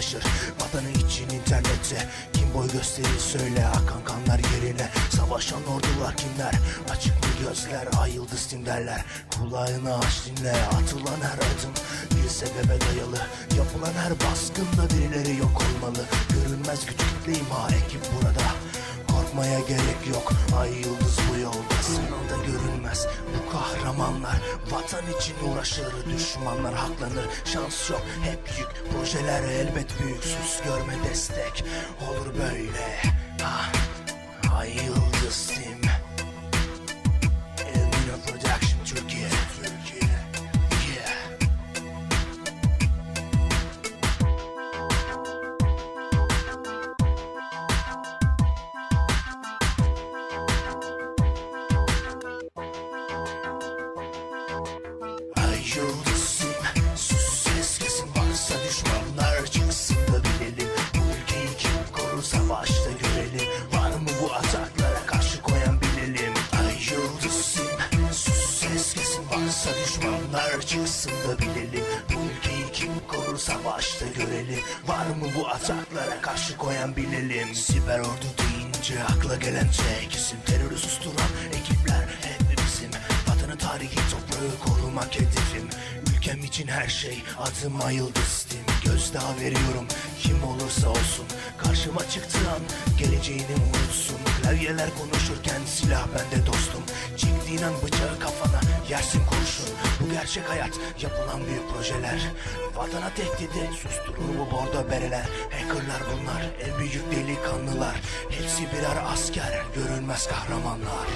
Savaşır Vatanı için internette Kim boy gösterir söyle akan kanlar yerine. Savaşan ordular kimler? Açık mı gözler ay yıldız tim Kulağını aç dinle atılan her adım Bir sebebe dayalı. Yapılan her baskında birileri yok olmalı. Görünmez güç kitle imha ekip burada. Korkmaya gerek kahramanlar. Vatan için uğraşır düşmanlar haklanır. Şans yok hep yük. Projeler elbet büyük. Sus görme destek. Olur böyle. Ah, Ay yıldız tim Elmina Ay Sus ses kesin varsa düşmanlar çıksın da bilelim. Bu ülkeyi kim korur savaşta görelim. Var mı bu ataklara karşı koyan bilelim? Ay Sus ses kesin varsa düşmanlar çıksın da bilelim. Bu ülkeyi kim korur savaşta görelim. Var mı bu ataklara karşı koyan bilelim? Siber ordu deyince akla gelen tek isim Terörü susturan tarihi toprağı korumak hedefim. Ülkem için her şey adıma yıldız tim Gözdağı veriyorum kim olursa olsun. Karşıma çıktığı an geleceğini unutsun. Klavyeler konuşurken silah bende dostum. Çektiğin an bıçağı kafana yersin kurşun. Bu gerçek hayat yapılan büyük projeler. Vatana tehdidi susturur bu bordo bereler. Hackerlar bunlar en büyük delikanlılar. Hepsi birer asker görünmez kahramanlar